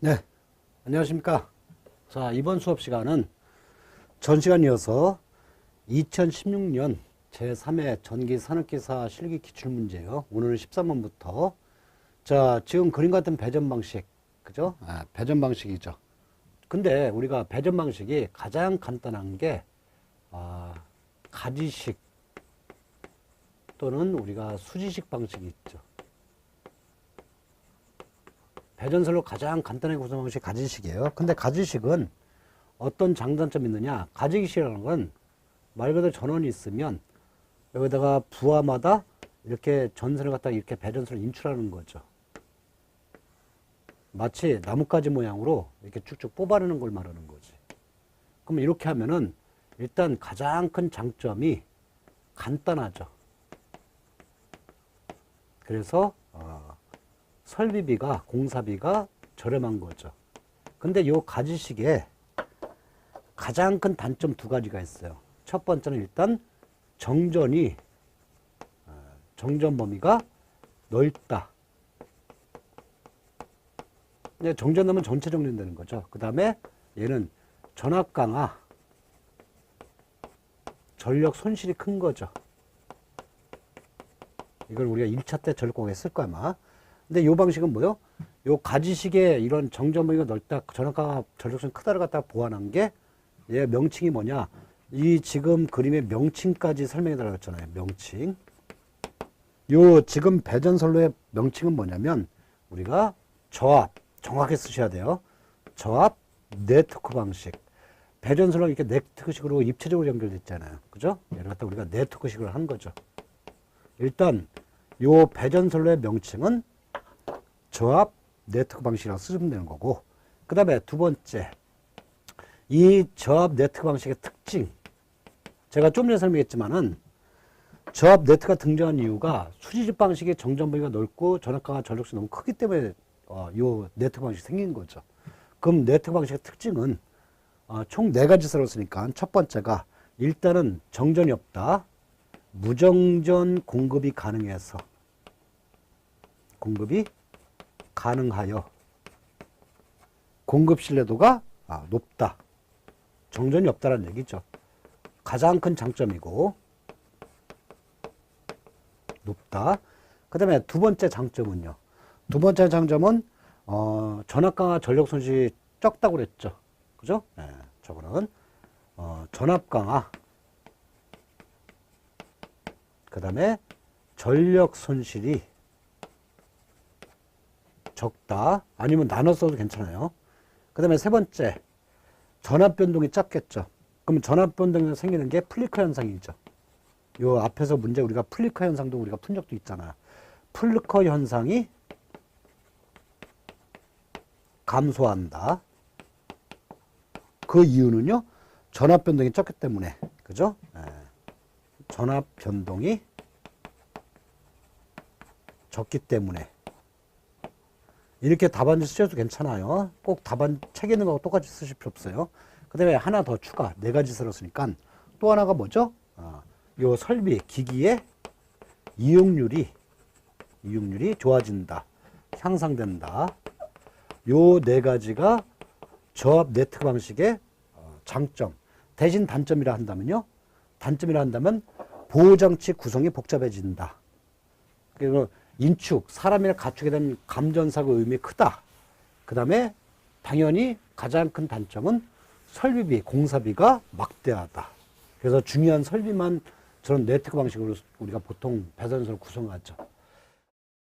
네, 안녕하십니까. 자, 이번 수업 시간은 전 시간 이어서 2016년 제3회 전기 산업기사 실기 기출문제예요. 오늘은 13번부터. 자, 지금 그림 같은 배전 방식, 그죠? 아, 배전 방식이죠. 근데 우리가 배전 방식이 가장 간단한 게, 아, 가지식 또는 우리가 수지식 방식이 있죠. 배전설로 가장 간단하게 구성 방식이 가지식이에요. 근데 가지식은 어떤 장단점이 있느냐? 가지식이라는 건 말 그대로 전원이 있으면 여기다가 부하마다 이렇게 전선을 갖다가 이렇게 배전선을 인출하는 거죠. 마치 나뭇가지 모양으로 이렇게 쭉쭉 뽑아내는 걸 말하는 거지. 그럼 이렇게 하면은 일단 가장 큰 장점이 간단하죠. 그래서 어, 설비비가 공사비가 저렴한 거죠. 근데 요 가지식에 가장 큰 단점 두 가지가 있어요. 첫 번째는 일단 정전이 어, 정전 범위가 넓다. 이제 정전 하면 전체 정전 되는 거죠. 그 다음에 얘는 전압 강화, 전력 손실이 큰 거죠. 이걸 우리가 1차 때쓸 거야, 아마. 근데 이 방식은 뭐요? 요 가지식에 이런 정전 범위가 넓다, 전압과 전력선 크다를 갖다가 보완한 게, 얘 명칭이 뭐냐? 이 지금 그림의 명칭까지 설명해 달라고 했잖아요. 명칭. 요 지금 배전선로의 명칭은 뭐냐면, 우리가 저압, 정확히 쓰셔야 돼요. 저압 네트워크 방식. 배전선로 이렇게 네트워크식으로 입체적으로 연결돼 있잖아요. 그죠? 얘를 갖다 우리가 네트워크식으로 한 거죠. 일단 요 배전선로의 명칭은 저압 네트워크 방식이라고 쓰시면 되는 거고 그 다음에 두 번째 이 저압 네트워크 방식의 특징 제가 좀 전에 설명했지만은 저압 네트워크가 등장한 이유가 수지집 방식의 정전 범위가 넓고 전압과 전력수 너무 크기 때문에 어, 요 네트워크 방식이 생긴 거죠. 그럼 네트워크 방식의 특징은 어, 총 네 가지 쓰니까 첫 번째가 일단은 정전이 없다. 무정전 공급이 가능해서 공급이 가능하여 공급 신뢰도가 아, 높다. 정전이 없다는 얘기죠. 가장 큰 장점이고 높다. 그 다음에 두 번째 장점은요. 두 번째 장점은 어, 전압 강화 전력 손실이 적다고 그랬죠. 그죠? 네, 저거는 어, 전압 강화 그 다음에 전력 손실이 적다. 아니면 나눠 써도 괜찮아요. 그 다음에 세 번째, 전압 변동이 작겠죠. 그럼 전압 변동이 생기는 게 플리커 현상이죠. 요 앞에서 문제 우리가 플리커 현상도 우리가 푼 적도 있잖아요. 플리커 현상이 감소한다. 그 이유는요, 전압 변동이 적기 때문에. 그죠? 예. 전압 변동이 적기 때문에 이렇게 답안지 쓰셔도 괜찮아요. 꼭 답안 책에 있는 거하고 똑같이 쓰실 필요 없어요. 그 다음에 하나 더 추가 네 가지 들었으니까 또 하나가 뭐죠? 어, 요 설비 기기의 이용률이 이용률이 좋아진다, 향상된다. 요 네 가지가 저압 네트워크 방식의 어, 장점. 대신 단점이라 한다면요. 단점이라 한다면 보호장치 구성이 복잡해진다. 그리고 인축, 사람이나 가축에 대한 감전사고 의미 크다. 그 다음에 당연히 가장 큰 단점은 설비비, 공사비가 막대하다. 그래서 중요한 설비만 저런 네트워크 방식으로 우리가 보통 배선선을 구성하죠.